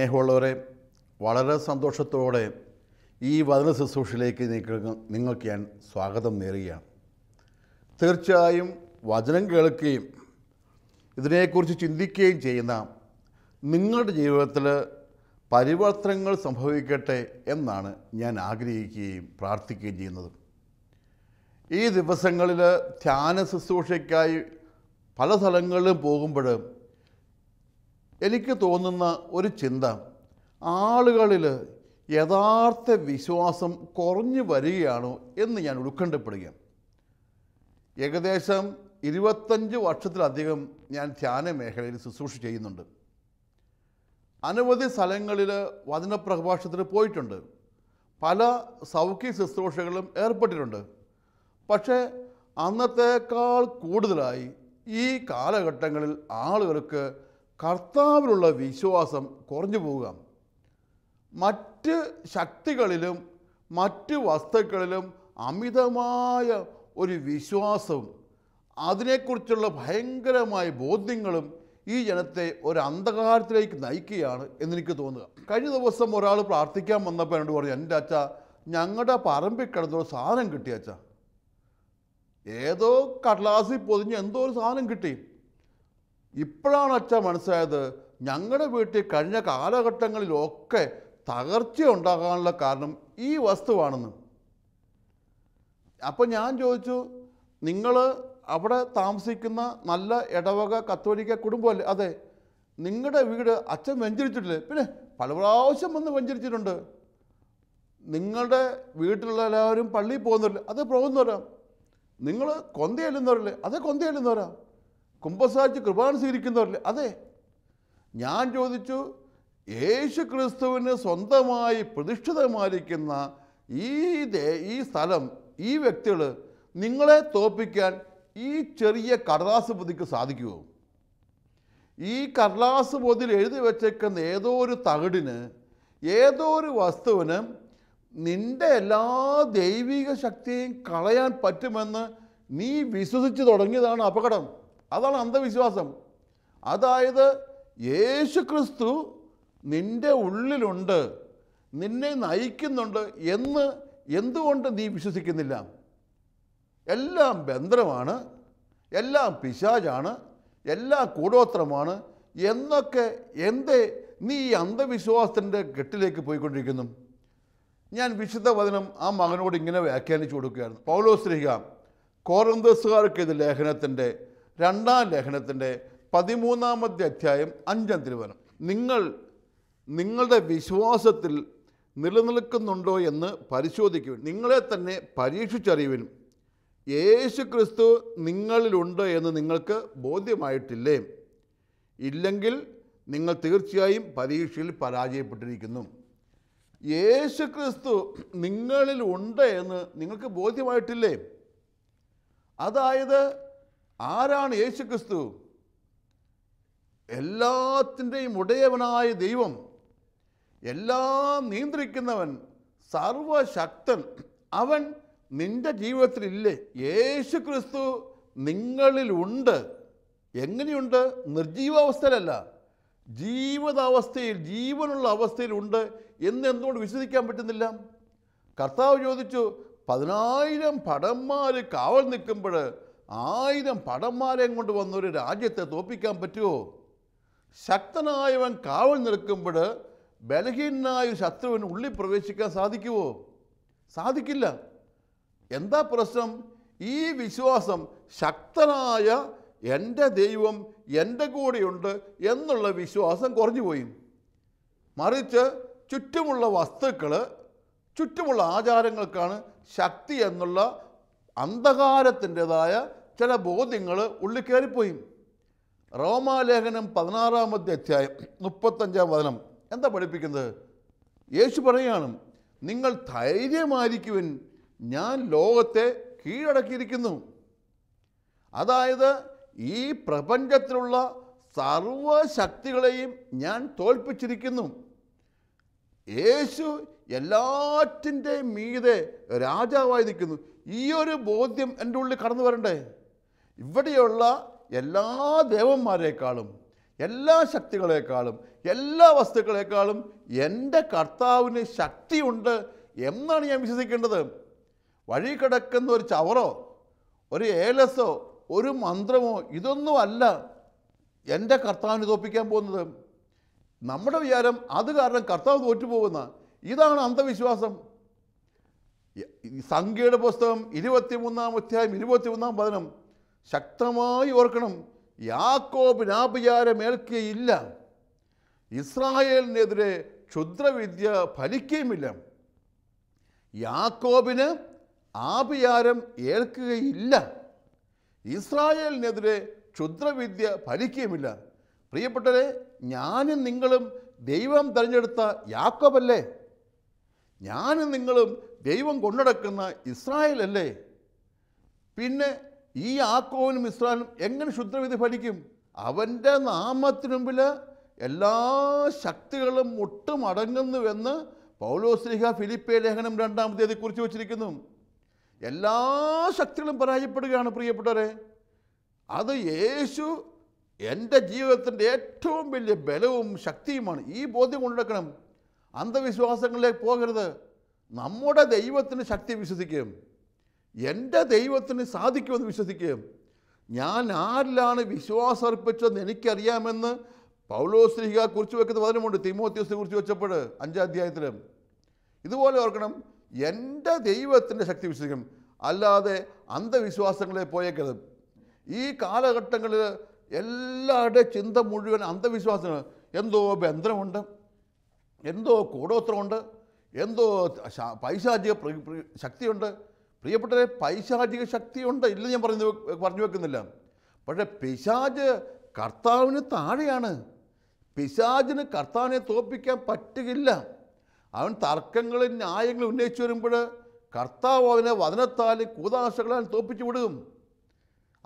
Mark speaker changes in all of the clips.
Speaker 1: സ്നേഹമുള്ളവരെ വളരെ സന്തോഷത്തോടെ ഈ വചന ശുശ്രൂഷയിലേക്ക് നിങ്ങൾക്ക് ഞാൻ സ്വാഗതം നേരുകയാണ്. തീർച്ചയായും വചനം കേൾക്കുകയും ഇതിനെക്കുറിച്ച് ചിന്തിക്കുകയും ചെയ്യുന്ന നിങ്ങളുടെ ജീവിതത്തിൽ പരിവർത്തനങ്ങൾ സംഭവിക്കട്ടെ എന്നാണ് ഞാൻ ആഗ്രഹിക്കുകയും പ്രാർത്ഥിക്കുകയും ചെയ്യുന്നത്. ഈ ദിവസങ്ങളിൽ ധ്യാന ശുശ്രൂഷയ്ക്കായി പല സ്ഥലങ്ങളിലും പോകുമ്പോൾ എനിക്ക് തോന്നുന്ന ഒരു ചിന്ത. ആളുകളിൽ യഥാർത്ഥ വിശ്വാസം കുറഞ്ഞു വരികയാണോ എന്ന് ഞാൻ ഉത്കണ്ഠപ്പെടുകയാണ്. ഏകദേശം ഇരുപത്തഞ്ച് വർഷത്തിലധികം ഞാൻ ധ്യാന മേഖലയിൽ ശുശ്രൂഷ ചെയ്യുന്നുണ്ട്. അനവധി സ്ഥലങ്ങളിൽ വചനപ്രഭാഷണത്തിന് പോയിട്ടുണ്ട്. പല സൗഖ്യ ശുശ്രൂഷകളും ഏർപ്പെട്ടിട്ടുണ്ട്. പക്ഷേ അന്നത്തേക്കാൾ കൂടുതലായി ഈ കാലഘട്ടങ്ങളിൽ ആളുകൾക്ക് കർത്താവിലുള്ള വിശ്വാസം കുറഞ്ഞു പോവുക. മറ്റ് ശക്തികളിലും മറ്റ് വസ്തുക്കളിലും അമിതമായ ഒരു വിശ്വാസവും അതിനെക്കുറിച്ചുള്ള ഭയങ്കരമായ ബോധ്യങ്ങളും ഈ ജനത്തെ ഒരു അന്ധകാരത്തിലേക്ക് നയിക്കുകയാണ് എന്നെനിക്ക് തോന്നുക. കഴിഞ്ഞ ദിവസം ഒരാൾ പ്രാർത്ഥിക്കാൻ വന്നപ്പോൾ എന്നോട് പറഞ്ഞു എന്റെ അച്ഛ ഞങ്ങളുടെ പറമ്പിൽ കിടന്നൊരു സാധനം കിട്ടി അച്ഛ. ഏതോ കടലാസിൽ പൊതിഞ്ഞ് എന്തോ ഒരു സാധനം കിട്ടി. ഇപ്പോഴാണ് അച്ഛൻ മനസ്സിലായത് ഞങ്ങളുടെ വീട്ടിൽ കഴിഞ്ഞ കാലഘട്ടങ്ങളിലൊക്കെ തകർച്ച ഉണ്ടാകാനുള്ള കാരണം ഈ വസ്തുവാണെന്ന്. അപ്പോൾ ഞാൻ ചോദിച്ചു നിങ്ങൾ അവിടെ താമസിക്കുന്ന നല്ല ഇടവക കത്തോലിക്ക കുടുംബമല്ലേ? അതെ. നിങ്ങളുടെ വീട് അച്ഛൻ വെഞ്ചരിച്ചിട്ടില്ലേ? പിന്നെ പല പ്രാവശ്യം വന്ന് വെഞ്ചരിച്ചിട്ടുണ്ട്. നിങ്ങളുടെ വീട്ടിലുള്ള എല്ലാവരും പള്ളിയിൽ പോകുന്നവരില്ലേ? അത് പോകുന്നവരാ. നിങ്ങൾ കൊന്തയല്ലുന്നവരല്ലേ? അതെ കൊന്തയല്ലുന്നവരാ. കുംഭസാരിച്ച് കൃപാണ് സ്വീകരിക്കുന്നവരല്ലേ? അതെ. ഞാൻ ചോദിച്ചു യേശു ക്രിസ്തുവിന് സ്വന്തമായി പ്രതിഷ്ഠിതമായിരിക്കുന്ന ഈ ഈ സ്ഥലം ഈ വ്യക്തികൾ നിങ്ങളെ തോപ്പിക്കാൻ ഈ ചെറിയ കടലാസ് പൊതിക്ക് സാധിക്കുമോ ഈ കടലാസ് പൊതിൽ എഴുതി വച്ചേക്കുന്ന ഏതോ ഒരു തകിടിന് ഏതോ ഒരു വസ്തുവിന് നിന്റെ എല്ലാ ദൈവിക ശക്തിയും കളയാൻ പറ്റുമെന്ന് നീ വിശ്വസിച്ച് തുടങ്ങിയതാണ് അപകടം. അതാണ് അന്ധവിശ്വാസം. അതായത് യേശു ക്രിസ്തു നിന്റെ ഉള്ളിലുണ്ട് നിന്നെ നയിക്കുന്നുണ്ട് എന്ന് എന്തുകൊണ്ട് നീ വിശ്വസിക്കുന്നില്ല? എല്ലാം ബന്ധനമാണ് എല്ലാം പിശാചാണ് എല്ലാം കൂടോത്രമാണ് എന്നൊക്കെ എന്തേ നീ ഈ അന്ധവിശ്വാസത്തിന്റെ കെട്ടിലേക്ക് പോയിക്കൊണ്ടിരിക്കുന്നു? ഞാൻ വിശുദ്ധ വചനം ആ മകനോട് ഇങ്ങനെ വ്യാഖ്യാനിച്ചു പൗലോസ്ലിഹ കോറന്തസുകാർക്ക് ഇത് ലേഖനത്തിന്റെ രണ്ടാം ലേഖനത്തിന്റെ പതിമൂന്നാമത്തെ അധ്യായം അഞ്ചാം തിരുവനം നിങ്ങൾ നിങ്ങളുടെ വിശ്വാസത്തിൽ നിലനിൽക്കുന്നുണ്ടോ എന്ന് പരിശോധിക്കുവിൻ. നിങ്ങളെ തന്നെ പരീക്ഷിച്ചറിയുവിനും യേശു ക്രിസ്തു നിങ്ങളിലുണ്ട് എന്ന് നിങ്ങൾക്ക് ബോധ്യമായിട്ടില്ലേ? ഇല്ലെങ്കിൽ നിങ്ങൾ തീർച്ചയായും പരീക്ഷയിൽ പരാജയപ്പെട്ടിരിക്കുന്നു. യേശു ക്രിസ്തു നിങ്ങളിലുണ്ട് എന്ന് നിങ്ങൾക്ക് ബോധ്യമായിട്ടില്ലേ? അതായത് ആരാണ് യേശു ക്രിസ്തു എല്ലാത്തിന്റെയും ഉടയവനായ ദൈവം എല്ലാം നിയന്ത്രിക്കുന്നവൻ സർവശക്തൻ അവൻ നിന്റെ ജീവിതത്തിലില്ലേ? യേശു ക്രിസ്തു നിങ്ങളിലുണ്ട്. എങ്ങനെയുണ്ട്? നിർജീവാവസ്ഥയിലല്ല ജീവിതാവസ്ഥയിൽ ജീവനുള്ള അവസ്ഥയിലുണ്ട് എന്ന് എന്തുകൊണ്ട് വിശ്വസിക്കാൻ പറ്റുന്നില്ല? കർത്താവ് ചോദിച്ചു പതിനായിരം ഭടന്മാർ കാവൽ നിൽക്കുമ്പോൾ ആയിരം പടന്മാരെയും കൊണ്ട് വന്നൊരു രാജ്യത്തെ തോപ്പിക്കാൻ പറ്റുമോ ശക്തനായവൻ കാവൽ നിൽക്കുമ്പോൾ ബലഹീനായ ശത്രുവിന് ഉള്ളിൽ പ്രവേശിക്കാൻ സാധിക്കുമോ സാധിക്കില്ല. എന്താ പ്രശ്നം? ഈ വിശ്വാസം ശക്തനായ എന്റെ ദൈവം എന്റെ കൂടെയുണ്ട് എന്നുള്ള വിശ്വാസം കുറഞ്ഞു പോയി മറിച്ച് ചുറ്റുമുള്ള വസ്തുക്കൾ ചുറ്റുമുള്ള ആചാരങ്ങൾക്കാണ് ശക്തി എന്നുള്ള അന്ധകാരത്തിന്റെതായ ചില ബോധ്യങ്ങൾ ഉള്ളിൽ കയറിപ്പോയി. റോമാലേഖനം പതിനാറാമത്തെ അധ്യായം മുപ്പത്തഞ്ചാം വചനം. എന്താ പഠിപ്പിക്കുന്നത്? യേശു പറയുകയാണ് നിങ്ങൾ ധൈര്യമായിരിക്കുവിൻ. ഞാൻ ലോകത്തെ കീഴടക്കിയിരിക്കുന്നു. അതായത് ഈ പ്രപഞ്ചത്തിലുള്ള സർവശക്തികളെയും ഞാൻ തോൽപ്പിച്ചിരിക്കുന്നു. യേശു എല്ലാറ്റിന്റെയും മീതെ രാജാവായി നിൽക്കുന്നു. ഈ ഒരു ബോധ്യം എന്റെ ഉള്ളിൽ കടന്നു വരണ്ടേ? ഇവിടെയുള്ള എല്ലാ ദേവന്മാരെക്കാളും എല്ലാ ശക്തികളെക്കാളും എല്ലാ വസ്തുക്കളെക്കാളും എന്റെ കർത്താവിന് ശക്തിയുണ്ട് എന്നാണ് ഞാൻ വിശ്വസിക്കേണ്ടത്. വഴി കിടക്കുന്ന ഒരു ചവറോ ഒരു ഏലസോ ഒരു മന്ത്രമോ ഇതൊന്നും അല്ല എന്റെ കർത്താവിന് തോപ്പിക്കാൻ പോകുന്നത്. നമ്മുടെ വിചാരം അത് കാരണം കർത്താവ് തോറ്റുപോകുന്ന ഇതാണ് അന്ധവിശ്വാസം. സംഖ്യയുടെ പുസ്തകം ഇരുപത്തിമൂന്നാം അധ്യായം ഇരുപത്തിമൂന്നാം പതിനം ശക്തമായി ഓർക്കണം യാക്കോബ് ഏൽക്കുകയില്ല ഇസ്രായേലിനെതിരെ ക്ഷുദ്രവിദ്യ ഫലിക്കുകയുമില്ല യാക്കോബിന് ആ ഏൽക്കുകയില്ല. ഇസ്രായേലിനെതിരെ ക്ഷുദ്രവിദ്യ ഫലിക്കുകയുമില്ല പ്രിയപ്പെട്ടരെ ഞാനും നിങ്ങളും ദൈവം തിരഞ്ഞെടുത്ത യാക്കോബല്ലേ? ഞാനും നിങ്ങളും ദൈവം കൊണ്ടുനടക്കുന്ന ഇസ്രായേലല്ലേ? പിന്നെ ഈ ആക്കോനും ഇസ്രായേലും എങ്ങനെ ശുദ്ധവിധി ഫലിക്കും? അവന്റെ നാമത്തിനു മുമ്പിൽ എല്ലാ ശക്തികളും മുട്ടുമടങ്ങുന്നുവെന്ന് പൗലോസ്ലിഹ ഫിലിപ്പേ ലേഖനം രണ്ടാമത്തേത് കുറിച്ച് വച്ചിരിക്കുന്നു. എല്ലാ ശക്തികളും പരാജയപ്പെടുകയാണ് പ്രിയപ്പെട്ടവരെ. അത് യേശു എന്റെ ജീവിതത്തിന്റെ ഏറ്റവും വലിയ ബലവും ശക്തിയുമാണ്. ഈ ബോധ്യം കൊണ്ടുവെക്കണം അന്ധവിശ്വാസങ്ങളിലേക്ക് പോകരുത്. നമ്മുടെ ദൈവത്തിന് ശക്തി വിശ്വസിക്കുകയും എന്റെ ദൈവത്തിന് സാധിക്കുമെന്ന് വിശ്വസിക്കുകയും ഞാൻ ആരിലാണ് വിശ്വാസം അർപ്പിച്ചതെന്ന് എനിക്കറിയാമെന്ന് പൗലോസ്ലിഹ കുറിച്ച് വെക്കുന്ന വചനമുണ്ട്. തിമോത്യോസിനെ കുറിച്ച് വെച്ചപ്പോൾ അഞ്ചാം അധ്യായത്തിൽ ഇതുപോലെ ഓർക്കണം. എന്റെ ദൈവത്തിന്റെ ശക്തി വിശ്വസിക്കും. അല്ലാതെ അന്ധവിശ്വാസങ്ങളെ പോയേക്കരുത്. ഈ കാലഘട്ടങ്ങളിൽ എല്ലാവരുടെ ചിന്ത മുഴുവൻ അന്ധവിശ്വാസങ്ങൾ എന്തോ ബന്ധനമുണ്ട്. എന്തോ കൂടോത്രമുണ്ട്. എന്തോ പൈശാചിക ശക്തിയുണ്ട്. പ്രിയപ്പെട്ടവരെ പൈശാചിക ശക്തിയുണ്ട്. ഇല്ല ഞാൻ പറഞ്ഞു പറഞ്ഞു വെക്കുന്നില്ല. പക്ഷേ പിശാജ് കർത്താവിന് താഴെയാണ്. പിശാജിന് കർത്താവിനെ തോപ്പിക്കാൻ പറ്റുകയില്ല. അവൻ തർക്കങ്ങളും ന്യായങ്ങളും ഉന്നയിച്ചു വരുമ്പോൾ കർത്താവ് അവനെ വചനത്താൽ കൂതാശകളാൽ തോൽപ്പിച്ചു വിടും.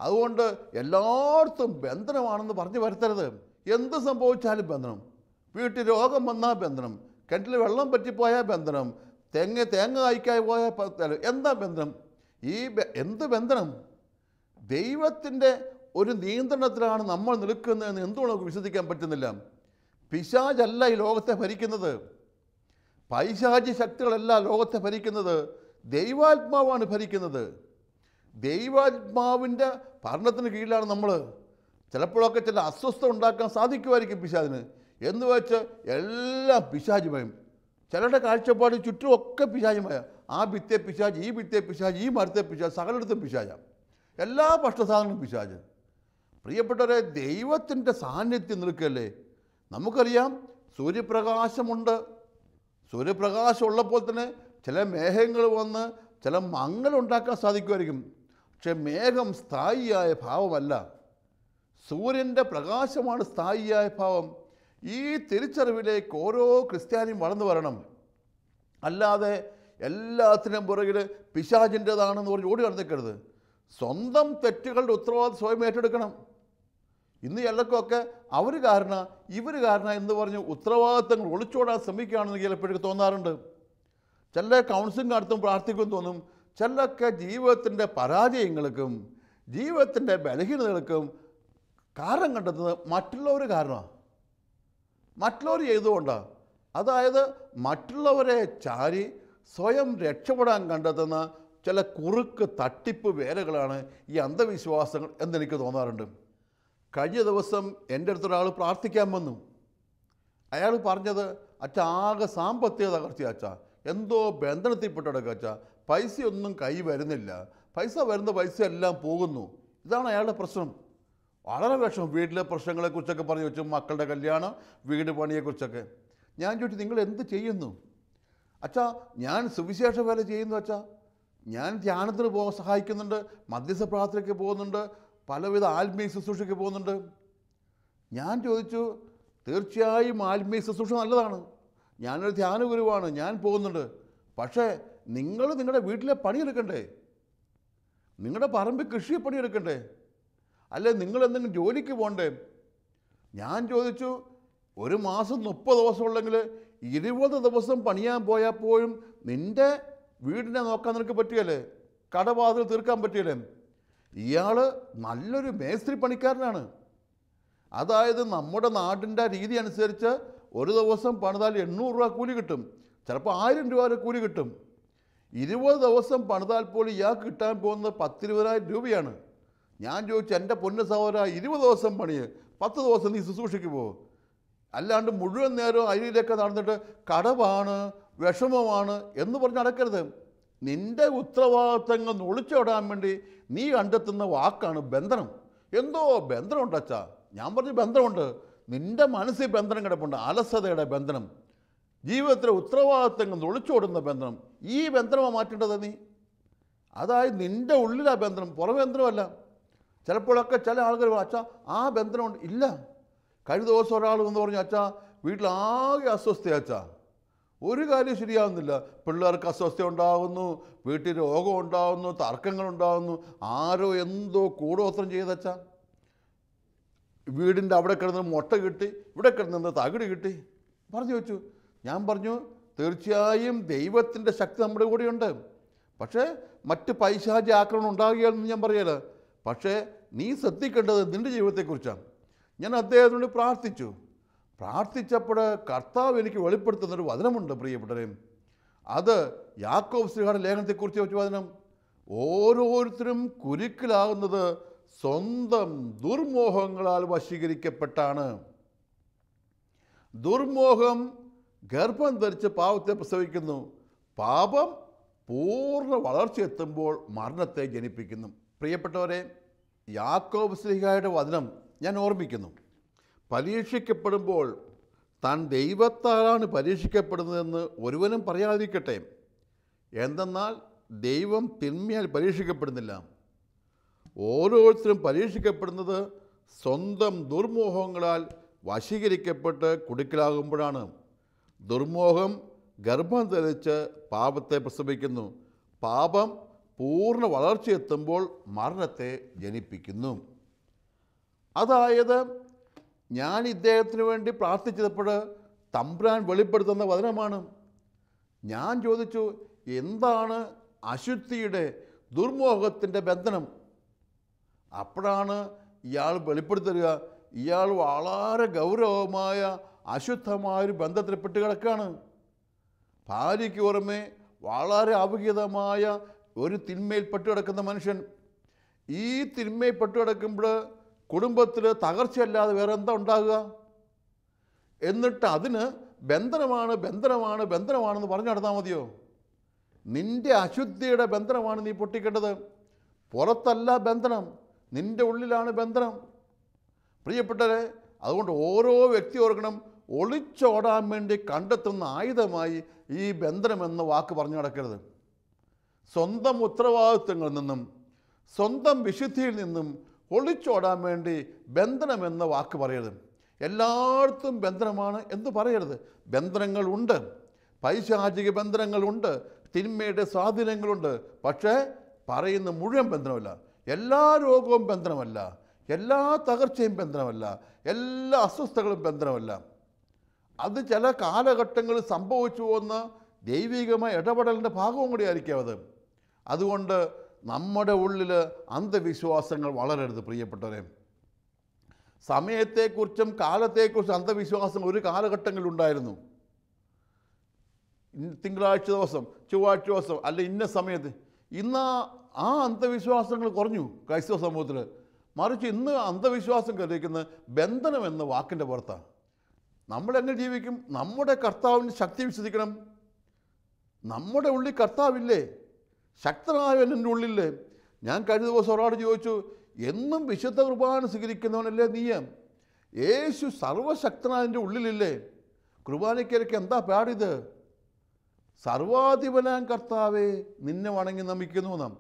Speaker 1: അതുകൊണ്ട് എല്ലായിടത്തും ബന്ധനമാണെന്ന് പറഞ്ഞു വരുത്തരുത്. എന്ത് സംഭവിച്ചാലും ബന്ധനം. വീട്ടിൽ രോഗം വന്നാൽ ബന്ധനം. കിണറ്റിൽ വെള്ളം പറ്റിപ്പോയാൽ ബന്ധനം. തെങ്ങ് തേങ്ങ കായ്ക്കായി പോയ എന്താ ബന്ധനം ഈ എന്ത് ബന്ധനം? ദൈവത്തിന്റെ ഒരു നിയന്ത്രണത്തിലാണ് നമ്മൾ നിൽക്കുന്നതെന്ന് എന്തുകൊണ്ട് നമുക്ക് വിശ്വസിക്കാൻ പറ്റുന്നില്ല? പിശാജല്ല ഈ ലോകത്തെ ഭരിക്കുന്നത്. പൈശാചി ശക്തികളല്ല ലോകത്തെ ഭരിക്കുന്നത്. ദൈവാത്മാവാണ് ഭരിക്കുന്നത്. ദൈവാത്മാവിന്റെ ഭരണത്തിന് കീഴിലാണ് നമ്മൾ. ചിലപ്പോഴൊക്കെ ചില അസ്വസ്ഥത ഉണ്ടാക്കാൻ സാധിക്കുമായിരിക്കും പിശാജിന് എന്ന് വെച്ച് എല്ലാം പിശാചുമയം. ചിലരുടെ കാഴ്ചപ്പാട് ചുറ്റുമൊക്കെ പിശാചുമായ ആ ഭിത്തെ പിശാജ് ഈ ഭിത്തെ പിശാജ് ഈ മരത്തെ പിശാജ് സകലയിടത്തും പിശാച. എല്ലാ ഭക്ഷണസാധനങ്ങളും പിശാജ് പ്രിയപ്പെട്ടവരെ ദൈവത്തിന്റെ സാന്നിധ്യം നിൽക്കല്ലേ? നമുക്കറിയാം സൂര്യപ്രകാശമുണ്ട്. സൂര്യപ്രകാശം ഉള്ളപ്പോൾ തന്നെ ചില മേഘങ്ങൾ വന്ന് ചില മങ്ങലുണ്ടാക്കാൻ സാധിക്കുമായിരിക്കും. പക്ഷെ മേഘം സ്ഥായിയായ ഭാവമല്ല. സൂര്യന്റെ പ്രകാശമാണ് സ്ഥായിയായ ഭാവം. ഈ തിരിച്ചറിവിലേക്ക് ഓരോ ക്രിസ്ത്യാനിയും വളർന്നു വരണം. അല്ലാതെ എല്ലാത്തിനും പുറകിൽ പിശാചിന്റെതാണെന്ന് പറഞ്ഞ് ഓടി നടന്നിക്കരുത് സ്വന്തം തെറ്റുകളുടെ ഉത്തരവാദിത്വം സ്വയം ഏറ്റെടുക്കണം. ഇന്ന് എല്ലാവർക്കുമൊക്കെ അവർ കാരണ ഇവർ കാരണ എന്ന് പറഞ്ഞ് ഉത്തരവാദിത്തങ്ങൾ ഒളിച്ചോടാൻ ശ്രമിക്കുകയാണെന്ന് ചിലപ്പോഴേക്ക് തോന്നാറുണ്ട്. ചില കൗൺസിലിംഗ് നടത്തും പ്രാർത്ഥിക്കും തോന്നും ചിലൊക്കെ ജീവിതത്തിന്റെ പരാജയങ്ങൾക്കും ജീവിതത്തിന്റെ ബലഹീനതകൾക്കും കാരണം കണ്ടെത്തുന്നത് മറ്റുള്ളവർ കാരണമാണ്. മറ്റുള്ളവർ ചെയ്തുകൊണ്ടാണ് അതായത് മറ്റുള്ളവരെ ചാരി സ്വയം രക്ഷപ്പെടാൻ കണ്ടെത്തുന്ന ചില കുറുക്ക് തട്ടിപ്പ് വേലകളാണ് ഈ അന്ധവിശ്വാസങ്ങൾ എന്നെനിക്ക് തോന്നാറുണ്ട്. കഴിഞ്ഞ ദിവസം എന്റെ അടുത്തൊരാൾ പ്രാർത്ഥിക്കാൻ വന്നു. അയാൾ പറഞ്ഞത് അച്ഛ ആകെ സാമ്പത്തിക തകർച്ച അച്ഛ. എന്തോ ബന്ധനത്തിൽപ്പെട്ടടക്ക അച്ഛ. പൈസയൊന്നും കൈ വരുന്നില്ല. പൈസ വരുന്ന പൈസ എല്ലാം പോകുന്നു. ഇതാണ് അയാളുടെ പ്രശ്നം. വളരെ വിഷമം വീട്ടിലെ പ്രശ്നങ്ങളെക്കുറിച്ചൊക്കെ പറഞ്ഞു വെച്ചു മക്കളുടെ കല്യാണം വീട് പണിയെക്കുറിച്ചൊക്കെ. ഞാൻ ചോദിച്ചു നിങ്ങൾ എന്ത് ചെയ്യുന്നു? അച്ഛാ ഞാൻ സുവിശേഷ വേല ചെയ്യുന്നു അച്ഛാ. ഞാൻ ധ്യാനത്തിന് പോകാൻ സഹായിക്കുന്നുണ്ട് മധ്യസ്ഥ പ്രാർത്ഥനയ്ക്ക് പോകുന്നുണ്ട് പലവിധ ആത്മീയ ശുശ്രൂഷയ്ക്ക് പോകുന്നുണ്ട്. ഞാൻ ചോദിച്ചു തീർച്ചയായും ആത്മീയ ശുശ്രൂഷ നല്ലതാണ്. ഞാനൊരു ധ്യാന ഗുരുവാണ് ഞാൻ പോകുന്നുണ്ട്. പക്ഷേ നിങ്ങൾ നിങ്ങളുടെ വീട്ടിലെ പണിയെടുക്കണ്ടേ? നിങ്ങളുടെ പറമ്പിൽ കൃഷി പണിയെടുക്കണ്ടേ? അല്ലെ നിങ്ങൾ എന്തെങ്കിലും ജോലിക്ക് പോകണ്ടേ ഞാൻ ചോദിച്ചു ഒരു മാസം മുപ്പത് ദിവസം ഉള്ളെങ്കിൽ ഇരുപത് ദിവസം പണിയാൻ പോയാൽ പോലും നിന്റെ വീടിനെ നോക്കാൻ നിനക്ക് പറ്റിയല്ലേ? കടബാധകൾ തീർക്കാൻ പറ്റിയല്ലേ? ഇയാൾ നല്ലൊരു മേസ്ത്രി പണിക്കാരനാണ്. അതായത് നമ്മുടെ നാടിന്റെ രീതി അനുസരിച്ച് ഒരു ദിവസം പണിതാൽ എണ്ണൂറ് രൂപ കൂലി കിട്ടും. ചിലപ്പോൾ ആയിരം രൂപ വരെ കൂലി കിട്ടും. ഇരുപത് ദിവസം പണിതാൽ പോലും ഇയാൾക്ക് കിട്ടാൻ പോകുന്നത് പത്തിരുപതിനായിരം രൂപയാണ്. ഞാൻ ചോദിച്ചു എന്റെ പൊന്ന സഹോദര ഇരുപത് ദിവസം പണിയ് പത്ത് ദിവസം നീ ശുശ്രൂഷയ്ക്ക് പോകും അല്ലാണ്ട് മുഴുവൻ നേരവും അരിയിലൊക്കെ നടന്നിട്ട് കടവാണ് വിഷമമാണ് എന്ന് പറഞ്ഞ് നടക്കരുത്. നിന്റെ ഉത്തരവാദിത്തങ്ങൾ ഒളിച്ചോടാൻ വേണ്ടി നീ കണ്ടെത്തുന്ന വാക്കാണ് ബന്ധനം. എന്തോ ബന്ധനമുണ്ട് അച്ഛാ. ഞാൻ പറഞ്ഞു ബന്ധനമുണ്ട്. നിന്റെ മനസ്സിൽ ബന്ധനം കിടപ്പുണ്ട്. അലസതയുടെ ബന്ധനം. ജീവിതത്തിലെ ഉത്തരവാദിത്തങ്ങൾ ഒളിച്ചോടുന്ന ബന്ധനം. ഈ ബന്ധനമാണ് മാറ്റേണ്ടത് നീ. അതായത് നിന്റെ ഉള്ളിലാ ബന്ധനം. പുറമെ ബന്ധനമല്ല. ചിലപ്പോഴൊക്കെ ചില പറയും, അച്ഛാ ആ ബന്ധനമുണ്ട്. ഇല്ല. കഴിഞ്ഞ ദിവസം ഒരാൾ എന്ന് പറഞ്ഞു അച്ഛാ വീട്ടിലാകെ അസ്വസ്ഥ അച്ഛാ. ഒരു കാര്യം ശരിയാവുന്നില്ല. പിള്ളേർക്ക് അസ്വസ്ഥ ഉണ്ടാകുന്നു വീട്ടിൽ രോഗം ഉണ്ടാകുന്നു തർക്കങ്ങൾ ഉണ്ടാകുന്നു ആരോ എന്തോ കൂടോത്രം ചെയ്തച്ചാ വീടിന്റെ അവിടെ കിടന്ന് മുട്ട കിട്ടി ഇവിടെ കിടന്ന് തകിട് കിട്ടി. പറഞ്ഞു വെച്ചു. ഞാൻ പറഞ്ഞു തീർച്ചയായും ദൈവത്തിന്റെ ശക്തി നമ്മുടെ കൂടെയുണ്ട്. പക്ഷേ മറ്റ് പൈശാചി ആക്രമണം ഉണ്ടാകുകയാണെന്ന് ഞാൻ പറയല പക്ഷേ നീ ശ്രദ്ധിക്കേണ്ടത് നിന്റെ ജീവിതത്തെക്കുറിച്ചാണ്. ഞാൻ അദ്ദേഹത്തിനോട് പ്രാർത്ഥിച്ചു. പ്രാർത്ഥിച്ചപ്പോൾ കർത്താവ് എനിക്ക് വെളിപ്പെടുത്തുന്നൊരു വചനമുണ്ട് പ്രിയപ്പെട്ടവരെ. അത് യാക്കോബ് ശ്രീഹാട ലേഖനത്തെക്കുറിച്ച് വെച്ച വചനം. ഓരോരുത്തരും കുരുക്കിലാകുന്നത് സ്വന്തം ദുർമോഹങ്ങളാൽ വശീകരിക്കപ്പെട്ടാണ്. ദുർമോഹം ഗർഭം ധരിച്ച് പാപത്തെ പ്രസവിക്കുന്നു. പാപം പൂർണ വളർച്ചയെത്തുമ്പോൾ മരണത്തെ ജനിപ്പിക്കുന്നു. പ്രിയപ്പെട്ടവരെ യാക്കോബ് സ്ലിഹായുടെ വചനം ഞാൻ ഓർമ്മിക്കുന്നു. പരീക്ഷിക്കപ്പെടുമ്പോൾ താൻ ദൈവത്താലാണ് പരീക്ഷിക്കപ്പെടുന്നതെന്ന് ഒരുവനും പറയാതിരിക്കട്ടെ. എന്തെന്നാൽ ദൈവം തിന്മയാൽ പരീക്ഷിക്കപ്പെടുന്നില്ല. ഓരോരുത്തരും പരീക്ഷിക്കപ്പെടുന്നത് സ്വന്തം ദുർമോഹങ്ങളാൽ വശീകരിക്കപ്പെട്ട് കുടുക്കലാകുമ്പോഴാണ്. ദുർമോഹം ഗർഭം ധരിച്ച് പാപത്തെ പ്രസവിക്കുന്നു. പാപം പൂർണ വളർച്ചയെത്തുമ്പോൾ മരണത്തെ ജനിപ്പിക്കുന്നു. അതായത് ഞാൻ ഇദ്ദേഹത്തിന് വേണ്ടി പ്രാർത്ഥിച്ചപ്പോൾ തമ്പ്രാൻ വെളിപ്പെടുത്തുന്ന വചനമാണ്. ഞാൻ ചോദിച്ചു എന്താണ് അശുദ്ധിയുടെ ദുർമോഹത്തിന്റെ ബന്ധനം? അപ്പോഴാണ് ഇയാൾ വെളിപ്പെടുത്തുക. ഇയാൾ വളരെ ഗൗരവമായ അശുദ്ധമായൊരു ബന്ധത്തിൽ പെട്ട് കിടക്കുകയാണ്. ഭാര്യയ്ക്ക് പുറമെ വളരെ അവിഹിതമായ ഒരു തിന്മയിൽ പെട്ടു കിടക്കുന്ന മനുഷ്യൻ ഈ തിന്മയിൽ പെട്ടു കിടക്കുമ്പോൾ കുടുംബത്തിൽ തകർച്ചയല്ലാതെ വേറെ എന്താ ഉണ്ടാകുക? എന്നിട്ട് അതിന് ബന്ധനമാണ് ബന്ധനമാണ് ബന്ധനമാണെന്ന് പറഞ്ഞു നടന്നാൽ മതിയോ? നിന്റെ അശുദ്ധിയുടെ ബന്ധനമാണ് നീ പൊട്ടിക്കേണ്ടത്. പുറത്തല്ല ബന്ധനം നിന്റെ ഉള്ളിലാണ് ബന്ധനം. പ്രിയപ്പെട്ടവരെ അതുകൊണ്ട് ഓരോ വ്യക്തി ഓർക്കണം ഒളിച്ചോടാൻ വേണ്ടി കണ്ടെത്തുന്ന ആയുധമായി ഈ ബന്ധനം എന്ന വാക്ക് പറഞ്ഞു നടക്കരുത്. സ്വന്തം ഉത്തരവാദിത്വങ്ങളിൽ നിന്നും സ്വന്തം വിശുദ്ധിയിൽ നിന്നും ഒളിച്ചോടാൻ വേണ്ടി ബന്ധനം എന്ന വാക്ക് പറയരുത്. എല്ലായിടത്തും ബന്ധനമാണ് എന്ന് പറയരുത്. ബന്ധനങ്ങളുണ്ട്. പൈശാചിക ബന്ധനങ്ങളുണ്ട്. തിന്മയുടെ സ്വാധീനങ്ങളുണ്ട്. പക്ഷേ പറയുന്ന മുഴുവൻ ബന്ധനമല്ല. എല്ലാ രോഗവും ബന്ധനമല്ല. എല്ലാ തകർച്ചയും ബന്ധനമല്ല. എല്ലാ അസ്വസ്ഥകളും ബന്ധനമല്ല. അത് ചില കാലഘട്ടങ്ങളിൽ സംഭവിച്ചു പോകുന്ന ദൈവികമായ ഇടപെടലിന്റെ ഭാഗവും കൂടി ആയിരിക്കും അത്. അതുകൊണ്ട് നമ്മുടെ ഉള്ളിൽ അന്ധവിശ്വാസങ്ങൾ വളരരുത് പ്രിയപ്പെട്ടവരെ. സമയത്തെക്കുറിച്ചും കാലത്തെക്കുറിച്ചും അന്ധവിശ്വാസം ഒരു കാലഘട്ടങ്ങളിൽ ഉണ്ടായിരുന്നു. തിങ്കളാഴ്ച ദിവസം ചൊവ്വാഴ്ച ദിവസം അല്ല ഇന്ന സമയത്ത്. ഇന്ന് ആ- അന്ധവിശ്വാസങ്ങൾ കുറഞ്ഞു ക്രൈസ്തവ സമൂഹത്തിൽ മറിച്ച് ഇന്ന് അന്ധവിശ്വാസം കരുതിക്കുന്നത് ബന്ധനം എന്ന വാക്കിന്റെ പുറത്താണ് നമ്മളെങ്ങനെ ജീവിക്കും? നമ്മുടെ കർത്താവിന്റെ ശക്തി വിശ്വസിക്കണം. നമ്മുടെ ഉള്ളിൽ കർത്താവില്ലേ? ശക്തനായവൻ എന്റെ ഉള്ളില്ലേ ഞാൻ കഴിഞ്ഞ ദിവസം ഒരാളോട് ചോദിച്ചു എന്നും വിശുദ്ധ കുർബാന സ്വീകരിക്കുന്നവനല്ലേ നീയം? യേശു സർവശക്തനായതിന്റെ ഉള്ളിലില്ലേ? കുർബാനയ്ക്കിടയ്ക്ക് എന്താ പാടിത്? സർവാധിപനാൻ കർത്താവേ നിന്നെ വണങ്ങി നമിക്കുന്നു നാം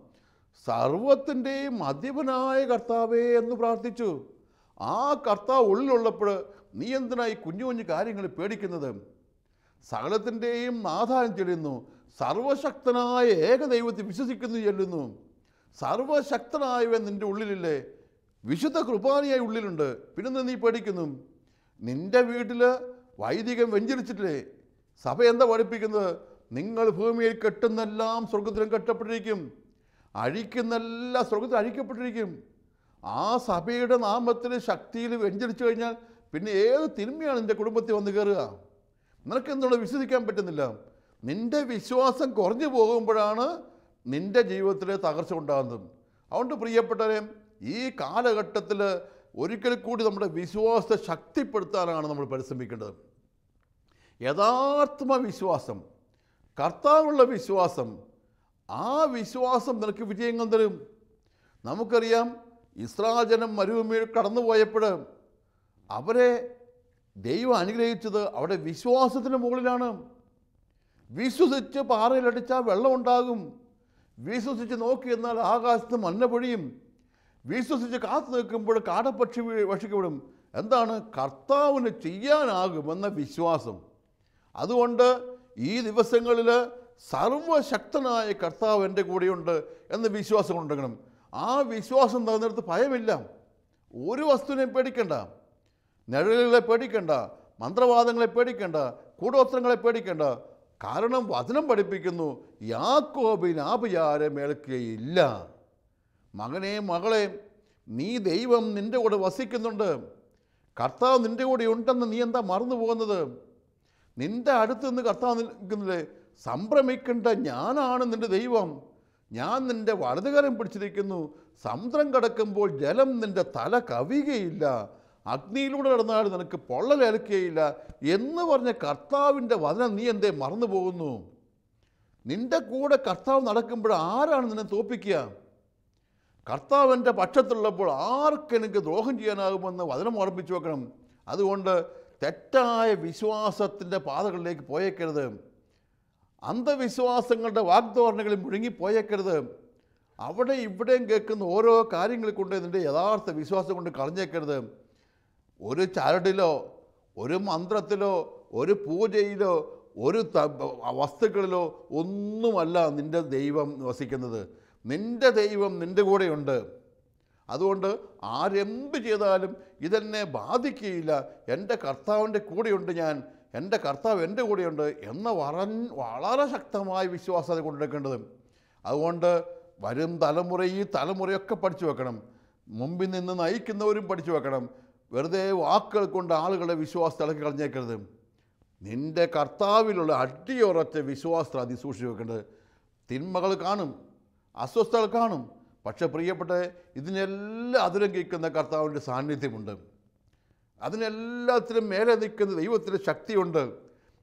Speaker 1: സർവത്തിന്റെയും അധിപനായ കർത്താവേ എന്ന് പ്രാർത്ഥിച്ചു. ആ കർത്താവ് ഉള്ളിലുള്ളപ്പോൾ നീ എന്തിനായി കുഞ്ഞു കുഞ്ഞു കാര്യങ്ങൾ പേടിക്കുന്നത്? സകലത്തിന്റെയും ആധാരം ചെല്ലുന്നു. സർവശക്തനായ ഏകദൈവത്തിൽ വിശ്വസിക്കുന്നു ചെല്ലുന്നു. സർവശക്തനായവൻ നിന്റെ ഉള്ളിലില്ലേ? വിശുദ്ധ കൃപാനിയായി ഉള്ളിലുണ്ട്. പിന്നെ നീ പഠിക്കുന്നു നിന്റെ വീട്ടിൽ വൈദികം വെഞ്ചരിച്ചിട്ടില്ലേ? സഭ എന്താ പഠിപ്പിക്കുന്നത്? നിങ്ങൾ ഭൂമിയിൽ കെട്ടുന്നെല്ലാം സ്വർഗത്തിലും കെട്ടപ്പെട്ടിരിക്കും. അഴിക്കുന്നെല്ലാം സ്വർഗത്തിൽ അഴിക്കപ്പെട്ടിരിക്കും. ആ സഭയുടെ നാമത്തിൽ ശക്തിയിൽ വെഞ്ചരിച്ചു കഴിഞ്ഞാൽ പിന്നെ ഏത് തിന്മയാണ് നിന്റെ കുടുംബത്തിൽ വന്ന് കയറുക? നിനക്ക് വിശ്വസിക്കാൻ പറ്റുന്നില്ല? നിന്റെ വിശ്വാസം കുറഞ്ഞു പോകുമ്പോഴാണ് നിന്റെ ജീവിതത്തിലെ തകർച്ച ഉണ്ടാകുന്നത്. അതുകൊണ്ട് പ്രിയപ്പെട്ടവരെ ഈ കാലഘട്ടത്തിൽ ഒരിക്കൽ കൂടി നമ്മുടെ വിശ്വാസത്തെ ശക്തിപ്പെടുത്താനാണ് നമ്മൾ പരിശ്രമിക്കേണ്ടത്. യഥാർത്ഥമ വിശ്വാസം കർത്താവുള്ള വിശ്വാസം ആ വിശ്വാസം നിനക്ക് വിജയങ്ങൾ തരും. നമുക്കറിയാം ഇസ്രായേൽ ജനം മരുഭൂമിയിൽ കടന്നുപോയപ്പോൾ അവരെ ദൈവം അനുഗ്രഹിച്ചത് അവിടെ വിശ്വാസത്തിന് മുകളിലാണ്. വിശ്വസിച്ച് പാറയിലടിച്ചാൽ വെള്ളം ഉണ്ടാകും വിശ്വസിച്ച് നോക്കി എന്നാൽ ആകാശത്ത് മഞ്ഞ പൊഴിയും. വിശ്വസിച്ച് കാത്തു നിൽക്കുമ്പോൾ കാടപ്പക്ഷി ഭക്ഷിക്കപ്പെടും എന്താണ്? കർത്താവിന് ചെയ്യാനാകുമെന്ന വിശ്വാസം. അതുകൊണ്ട് ഈ ദിവസങ്ങളിൽ സർവശക്തനായ കർത്താവ് എന്റെ കൂടെയുണ്ട് എന്ന വിശ്വാസം ഉണ്ടാകണം ആ വിശ്വാസം തന്നിടത്ത് ഭയമില്ല. ഒരു വസ്തുവിനെയും പേടിക്കണ്ട. നിഴലുകളെ പേടിക്കണ്ട. മന്ത്രവാദങ്ങളെ പേടിക്കണ്ട. കൂടോത്രങ്ങളെ പേടിക്കണ്ട. കാരണം വചനം പഠിപ്പിക്കുന്നു. യാക്കോബിന് ആപചാരം ഏൽക്കുകയില്ല മകനെ മകളെ നീ ദൈവം നിന്റെ കൂടെ വസിക്കുന്നുണ്ട്. കർത്താവ് നിന്റെ കൂടെ ഉണ്ടെന്ന് നീ എന്താ മറന്നു പോകുന്നത്? നിന്റെ അടുത്ത് നിന്ന് കർത്താവ് നിൽക്കുന്നില്ലേ? സംഭ്രമിക്കേണ്ട ഞാനാണ് നിന്റെ ദൈവം. ഞാൻ നിന്റെ വലതുകരം പിടിച്ചിരിക്കുന്നു. സമുദ്രം കടക്കുമ്പോൾ ജലം നിന്റെ തല കവിയുകയില്ല. അഗ്നിയിലൂടെ നടന്നാൽ നിനക്ക് പൊള്ളലേൽക്കുകയില്ല എന്ന് പറഞ്ഞ കർത്താവിന്റെ വചനം നീ എന്തേ മറന്നു പോകുന്നു? നിന്റെ കൂടെ കർത്താവ് നടക്കുമ്പോൾ ആരാണ് നിന്നെ തോപ്പിക്കുക കർത്താവിന്റെ പക്ഷത്തുള്ളപ്പോൾ ആർക്കെനിക്ക് ദ്രോഹം ചെയ്യാനാകുമെന്ന് വചനം ഓർപ്പിച്ചു വെക്കണം. അതുകൊണ്ട് തെറ്റായ വിശ്വാസത്തിന്റെ പാതകളിലേക്ക് പോയേക്കരുത്. അന്ധവിശ്വാസങ്ങളുടെ വാഗ്ധോരണകളിൽ മുഴുങ്ങിപ്പോയേക്കരുത് അവിടെ ഇവിടെയും കേൾക്കുന്ന ഓരോ കാര്യങ്ങൾ കൊണ്ട് നിന്റെ യഥാർത്ഥ വിശ്വാസം കൊണ്ട് കളഞ്ഞേക്കരുത്. ഒരു ചരടിലോ ഒരു മന്ത്രത്തിലോ ഒരു പൂജയിലോ ഒരു വസ്തുക്കളിലോ ഒന്നുമല്ല നിന്റെ ദൈവം വസിക്കുന്നത് നിന്റെ ദൈവം നിന്റെ കൂടെയുണ്ട്. അതുകൊണ്ട് ആരെന്ത് ചെയ്താലും ഇതെന്നെ ബാധിക്കുകയില്ല. എന്റെ കർത്താവിന്റെ കൂടെയുണ്ട് ഞാൻ. എന്റെ കർത്താവ് എന്റെ കൂടെയുണ്ട് എന്ന വറ വളരെ ശക്തമായ വിശ്വാസത കൊണ്ടെടുക്കേണ്ടത്. അതുകൊണ്ട് വരും തലമുറ ഈ തലമുറയൊക്കെ പഠിച്ചു വെക്കണം. മുമ്പിൽ നിന്ന് നയിക്കുന്നവരും പഠിച്ചു വെക്കണം. വെറുതെ വാക്കുകൾ കൊണ്ട് ആളുകളുടെ വിശ്വാസത്തെ ഇളക്കി കളഞ്ഞേക്കരുത്. നിന്റെ കർത്താവിലുള്ള അടിയുറച്ച വിശ്വാസത്തെ അതി സൂക്ഷിച്ച് വെക്കേണ്ടത്. തിന്മകൾ കാണും അസ്വസ്ഥകൾ കാണും. പക്ഷെ പ്രിയപ്പെട്ട ഇതിനെല്ലാം അതിലംഘിക്കുന്ന കർത്താവിന്റെ സാന്നിധ്യമുണ്ട്. അതിനെല്ലാത്തിനും മേലെ നിൽക്കുന്ന ദൈവത്തിന്റെ ശക്തിയുണ്ട്.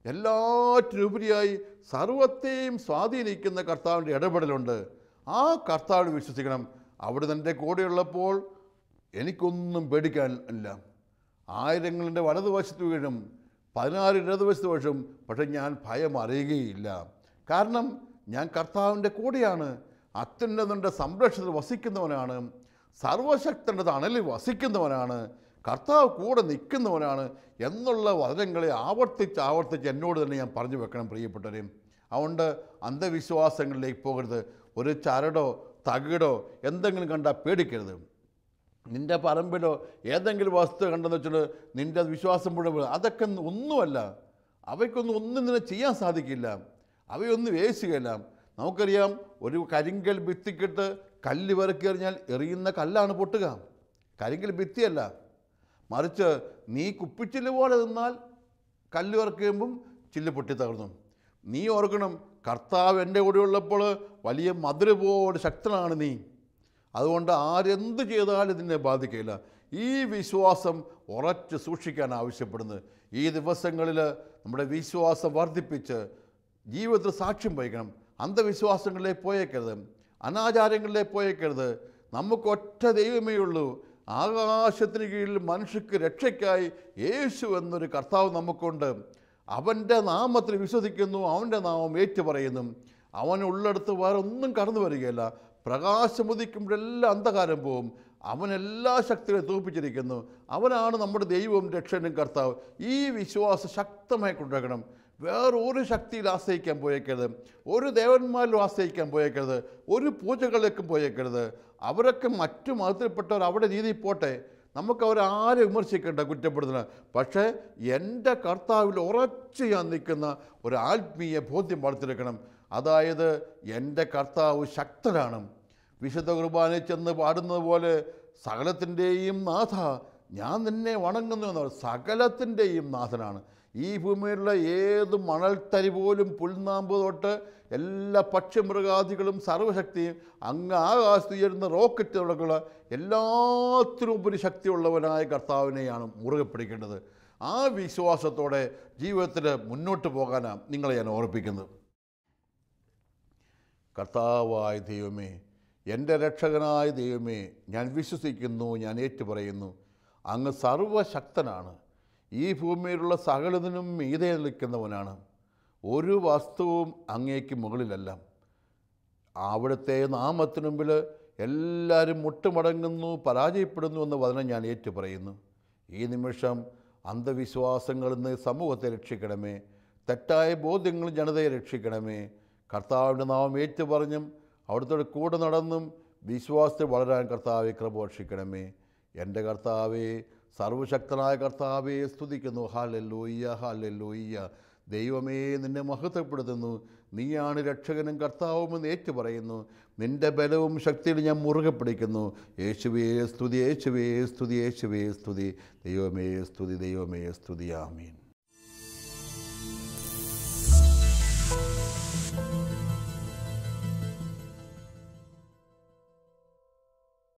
Speaker 1: എല്ലാറ്റിനുപരിയായി സർവത്തെയും സ്വാധീനിക്കുന്ന കർത്താവിന്റെ ഇടപെടലുണ്ട്. ആ കർത്താവിനെ വിശ്വസിക്കണം. അവിടെ നിന്റെ കൂടെയുള്ളപ്പോൾ എനിക്കൊന്നും പേടിക്കാൻ അല്ല. ആയിരങ്ങളുടെ വലതുവശത്ത് വീഴും പതിനാറ് ഇടതുവശത്ത് വീഴും പക്ഷെ ഞാൻ ഭയം അറിയുകയില്ല. കാരണം ഞാൻ കർത്താവിന്റെ കൂടെയാണ് അത്യുന്നതന്റെ സംരക്ഷണത്തിൽ വസിക്കുന്നവനാണ് സർവശക്തന്റെ തണലിൽ വസിക്കുന്നവനാണ് കർത്താവ് കൂടെ നിൽക്കുന്നവനാണ് എന്നുള്ള വചനങ്ങളെ ആവർത്തിച്ച് ആവർത്തിച്ച് എന്നോട് തന്നെ ഞാൻ പറഞ്ഞു വെക്കണം പ്രിയപ്പെട്ടവരെയും അതുകൊണ്ട് അന്ധവിശ്വാസങ്ങളിലേക്ക് പോകരുത്. ഒരു ചരടോ തകിടോ എന്തെങ്കിലും കണ്ടാൽ പേടിക്കരുത്. നിന്റെ പറമ്പിലോ ഏതെങ്കിലും വസ്തു കണ്ടെന്ന് വെച്ചിട്ട് നിന്റെ വിശ്വാസം മുഴുവൻ അതൊക്കെ ഒന്നുമല്ല. അവയ്ക്കൊന്നും ഒന്നും നിന്നെ ചെയ്യാൻ സാധിക്കില്ല. അവയൊന്നും വേശുകയില്ല നമുക്കറിയാം ഒരു കരിങ്കൽ ഭിത്തിക്കിട്ട് കല്ല് വിറക്കി എറിഞ്ഞാൽ എറിയുന്ന കല്ലാണ് പൊട്ടുക. കരിങ്കൽ ഭിത്തിയല്ല. മറിച്ച് നീ കുപ്പിച്ചില്ല് പോലെ നിന്നാൽ കല്ല് വിറക്കുമ്പം ചില്ല് പൊട്ടി തകർന്നു. നീ ഓർക്കണം കർത്താവ് എന്റെ കൂടെ ഉള്ളപ്പോൾ വലിയ മധുര പോലെ ശക്തനാണ് നീ. അതുകൊണ്ട് ആരെന്ത് ചെയ്താലും ഇതിനെ ബാധിക്കില്ല. ഈ വിശ്വാസം ഉറച്ച് സൂക്ഷിക്കാൻ ആവശ്യപ്പെടുന്നത് ഈ ദിവസങ്ങളിൽ നമ്മുടെ വിശ്വാസം വർദ്ധിപ്പിച്ച് ജീവിതത്തിൽ സാക്ഷ്യം വഹിക്കണം. അന്ധവിശ്വാസങ്ങളിലേ പോയേക്കരുത്. അനാചാരങ്ങളിലേ പോയേക്കരുത്. നമുക്ക് ഒറ്റ ദൈവമേ ഉള്ളൂ. ആകാശത്തിന് കീഴിൽ മനുഷ്യക്ക് രക്ഷയ്ക്കായി യേശു എന്നൊരു കർത്താവ് നമുക്കുണ്ട്. അവന്റെ നാമത്തിൽ വിശ്വസിക്കുന്നു. അവന്റെ നാമം ഏറ്റുപറയുന്നു. അവൻ ഉള്ളിടത്ത് വേറെ ഒന്നും കടന്നു വരികയില്ല പ്രകാശമുദിക്കുമ്പോഴെല്ലാം അന്ധകാരം പോവും. അവനെല്ലാ എല്ലാ ശക്തികളെ തോൽപ്പിച്ചിരിക്കുന്നു. അവനാണ് നമ്മുടെ ദൈവവും രക്ഷനും കർത്താവ്. ഈ വിശ്വാസം ശക്തമായി കൊണ്ടുവരണം. വേറെ ഒരു ശക്തിയിൽ ആശ്രയിക്കാൻ പോയേക്കരുത്. ഒരു ദേവന്മാരിലും ആശ്രയിക്കാൻ പോയേക്കരുത്. ഒരു പൂജകളിലേക്കും പോയേക്കരുത്. അവരൊക്കെ മറ്റു മതത്തിൽപ്പെട്ടവർ അവിടെ രീതിയിൽ പോട്ടെ. നമുക്ക് അവരാരെ വിമർശിക്കേണ്ട കുറ്റപ്പെടുത്തണം പക്ഷേ എന്റെ കർത്താവിൽ ഉറച്ചു ഞാൻ നിൽക്കുന്ന ഒരു ആത്മീയ ബോധ്യം വളർത്തിയെടുക്കണം. അതായത് എന്റെ കർത്താവ് ശക്തനാണ്. വിശുദ്ധ കുർബാനയിൽ ചെന്ന് പാടുന്നത് പോലെ സകലത്തിന്റെയും നാഥ ഞാൻ നിന്നെ വണങ്ങുന്നു എന്ന് പറയും സകലത്തിന്റെയും നാഥനാണ്. ഈ ഭൂമിയിലുള്ള ഏത് മണൽത്തരി പോലും പുൽനാമ്പ് തൊട്ട് എല്ലാ പക്ഷിമൃഗാദികളും സർവശക്തിയും അങ്ങ് ആകാശത്ത് ഉയരുന്ന റോക്കറ്റ് തുടങ്ങുള്ള എല്ലാത്തിനും ഉപരി ശക്തിയുള്ളവനായ കർത്താവിനെയാണ് മുറുകെ പിടിക്കേണ്ടത്. ആ വിശ്വാസത്തോടെ ജീവിതത്തിൽ മുന്നോട്ട് പോകാനാണ് നിങ്ങളെ ഞാൻ ഓർപ്പിക്കുന്നത്. കർത്താവായ ദൈവമേ എന്റെ രക്ഷകനായ ദൈവമേ ഞാൻ വിശ്വസിക്കുന്നു ഞാൻ ഏറ്റുപറയുന്നു. അങ്ങ് സർവശക്തനാണ്. ഈ ഭൂമിയിലുള്ള സകലതിനും മീതെ നിൽക്കുന്നവനാണ്. ഒരു വസ്തുവും അങ്ങേക്ക് മുകളിലല്ല. അവിടുത്തെ നാമത്തിനു മുമ്പിൽ എല്ലാവരും മുട്ടുമടങ്ങുന്നു പരാജയപ്പെടുന്നു എന്ന വചനം ഞാൻ ഏറ്റുപറയുന്നു. ഈ നിമിഷം അന്ധവിശ്വാസങ്ങളിൽ നിന്ന് സമൂഹത്തെ രക്ഷിക്കണമേ. തെറ്റായ ബോധ്യങ്ങൾ ജനതയെ രക്ഷിക്കണമേ. കർത്താവിന്റെ നാമം ഏറ്റു പറഞ്ഞും അവിടുത്തെ കൂടെ നടന്നും വിശ്വാസത്തിൽ വളരാൻ കർത്താവെ കൃപോഷിക്കണമേ എന്റെ കർത്താവെ സർവശക്തനായ കർത്താവെ സ്തുതിക്കുന്നു. ഹാലെല്ലൂയ്യ ഹാലെല്ലൂയ്യ. ദൈവമേ നിന്നെ മഹത്വപ്പെടുത്തുന്നു. നീയാണ് രക്ഷകനും കർത്താവുമെന്ന് ഏറ്റു പറയുന്നു നിന്റെ ബലവും ശക്തിയും ഞാൻ മുറുകെ പിടിക്കുന്നു. യേശുവേ സ്തുതി യേശുവേ സ്തുതി യേശുവേ സ്തുതി. ദൈവമേ സ്തുതി ദൈവമേ സ്തുതി. ആമീൻ.